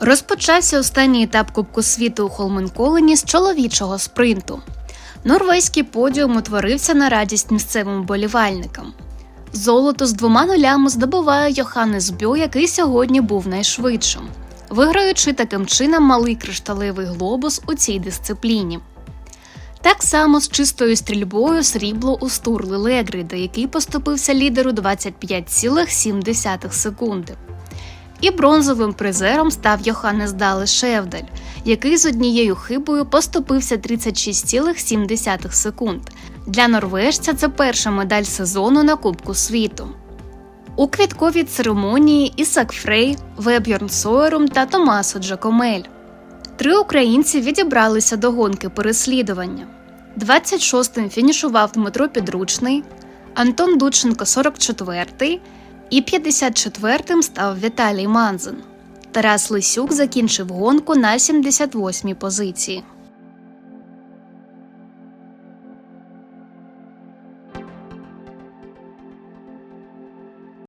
Розпочався останній етап Кубку світу у Холменколені з чоловічого спринту. Норвезький подіум утворився на радість місцевим болівальникам. Золото з двома нулями здобуває Йоханнес Бьо, який сьогодні був найшвидшим, виграючи таким чином малий кришталевий глобус у цій дисципліні. Так само з чистою стрільбою срібло у Стурли Легріда, який поступився лідеру 25,7 секунди. І бронзовим призером став Йоханнес Дале Шевдаль, який з однією хибою поступився 36,7 секунд. Для норвежця це перша медаль сезону на Кубку світу. У квітковій церемонії Ісак Фрей, Веб'йорн Сойерум та Томасо Джакомель. Три українці відібралися до гонки переслідування. 26-м фінішував Дмитро Підручний, Антон Дученко 44-й і 54-м став Віталій Манзин. Тарас Лисюк закінчив гонку на 78-й позиції.